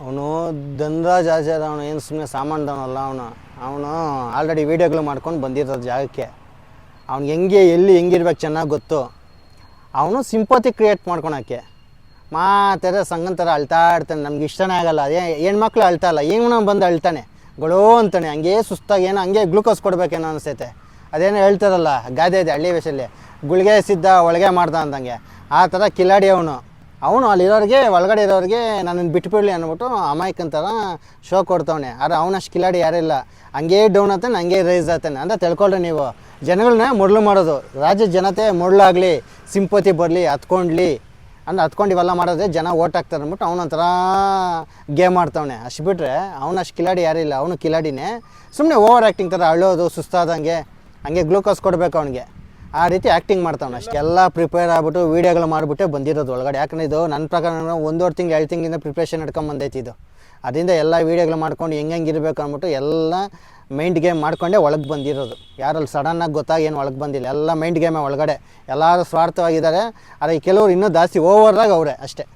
ಅವನು ಧನರಾಜ್ ಆಚಾರ ಅವನು ಏನು ಸುಮ್ಮನೆ ಸಾಮಾನ್ದವನಲ್ಲ ಅವನು. ಅವನು ಆಲ್ರೆಡಿ ವೀಡಿಯೋಗಳು ಮಾಡ್ಕೊಂಡು ಬಂದಿರೋದು ಜಾಗಕ್ಕೆ. ಅವ್ನು ಹೆಂಗೆ, ಎಲ್ಲಿ ಹೆಂಗಿರ್ಬೇಕು ಚೆನ್ನಾಗಿ ಗೊತ್ತು. ಅವನು ಸಿಂಪತಿ ಕ್ರಿಯೇಟ್ ಮಾಡ್ಕೊಳಕ್ಕೆ. ಮಾತಾಡ ಸಂಗಂತರ ಅಳ್ತಾ ಇರ್ತಾನೆ, ನಮ್ಗೆ ಇಷ್ಟನೇ ಆಗಲ್ಲ. ಅದೇ ಹೆಣ್ಮಕ್ಳು ಅಳ್ತಾ ಇಲ್ಲ ಇವನು ಬಂದು ಅಳ್ತಾನೆ. ಗೊಳೋ ಅಂತಾನೆ, ಹಂಗೆ ಸುಸ್ತಾಗಿ ಏನೋ, ಹಂಗೆ ಗ್ಲೂಕೋಸ್ ಕೊಡಬೇಕೇನೋ ಅನಿಸ್ತೈತೆ ಅದೇನೋ ಹೇಳ್ತಾರಲ್ಲ ಗಾದೆ ಇದೆ ಹಳ್ಳಿ ವೇಷಲ್ಲಿ, ಗುಳಿಗೆ ಸಿದ್ಧ, ಒಳಗೆ ಮಾಡ್ದ ಅಂದಂಗೆ. ಆ ಥರ ಕಿಲಾಡಿ ಅವನು. ಅವನು ಅಲ್ಲಿರೋರಿಗೆ, ಒಳಗಡೆ ಇರೋರಿಗೆ ನನ್ನನ್ನು ಬಿಟ್ಬಿಡ್ಲಿ ಅಂದ್ಬಿಟ್ಟು ಅಮಾಯಕನ್ ಥರ ಶೋ ಕೊಡ್ತವನೆ. ಆದ್ರೆ ಅವನಷ್ಟು ಕಿಲಾಡಿ ಯಾರಿಲ್ಲ ಹಂಗೇ ಡೌನ್ ಆಗ್ತಾನೆ ಹಂಗೆ ರೈಸ್ ಆಗ್ತಾನೆ ಅಂತ ತಿಳ್ಕೊಳ್ರಿ ನೀವು. ಜನಗಳನ್ನ ಮುರಳು ಮಾಡೋದು. ರಾಜ್ಯ ಜನತೆ ಮುರಳಾಗಲಿ, ಸಿಂಪತಿ ಬರಲಿ, ಹತ್ಕೊಂಡ್ಲಿ. ಅಂದ್ರೆ ಹತ್ಕೊಂಡು ಇವೆಲ್ಲ ಮಾಡೋದೇ ಜನ ಓಟ್ ಹಾಕ್ತಾರೆ ಅಂದ್ಬಿಟ್ಟು ಅವನೊಂಥರ ಗೇಮ್ ಆಡ್ತವನೆ. ಅಷ್ಟು ಬಿಟ್ಟರೆ ಅವನಷ್ಟು ಕಿಲಾಡಿ ಯಾರಿಲ್ಲ ಅವನು ಕಿಲಾಡಿನೇ. ಸುಮ್ಮನೆ ಓವರ್ ಆ್ಯಕ್ಟಿಂಗ್ ಥರ ಅಳೋದು ಸುಸ್ತಾದಂಗೆ. ಹಂಗೆ ಗ್ಲೂಕೋಸ್ ಕೊಡಬೇಕು ಅವನಿಗೆ. ಆ ರೀತಿ ಆ್ಯಕ್ಟಿಂಗ್ ಮಾಡ್ತಾವನೆ ಅಷ್ಟೆಲ್ಲ ಪ್ರಿಪೇರ್ ಆಗ್ಬಿಟ್ಟು ವೀಡಿಯೋಗಳು ಮಾಡಿಬಿಟ್ಟೆ ಬಂದಿರೋದು ಒಳಗಡೆ. ಯಾಕಂದ್ರೆ ಇದು ನನ್ನ ಪ್ರಕಾರ ಒಂದೂವರೆ ತಿಂಗಳು, ಎರಡು ತಿಂಗಳಿಂದ ಪ್ರಿಪ್ರೇಷನ್ ಬಂದೈತಿ ಇದು. ಅದರಿಂದ ಎಲ್ಲ ವೀಡಿಯೋಗಳು ಮಾಡ್ಕೊಂಡು ಹೆಂಗೆ ಇರಬೇಕು ಅಂದ್ಬಿಟ್ಟು ಎಲ್ಲ ಮೈಂಡ್ ಗೇಮ್ ಮಾಡ್ಕೊಂಡೆ ಒಳಗೆ ಬಂದಿರೋದು. ಯಾರಲ್ಲಿ ಸಡನ್ನಾಗಿ ಗೊತ್ತಾಗಿ ಏನು ಒಳಗೆ ಬಂದಿಲ್ಲ. ಎಲ್ಲ ಮೈಂಡ್ ಗೇಮೇ ಒಳಗಡೆ. ಎಲ್ಲರೂ ಸ್ವಾರ್ಥವಾಗಿದ್ದಾರೆ. ಆದರೆ ಕೆಲವರು ಇನ್ನೂ ಜಾಸ್ತಿ ಓವರ್ದಾಗ ಅವರೇ ಅಷ್ಟೇ.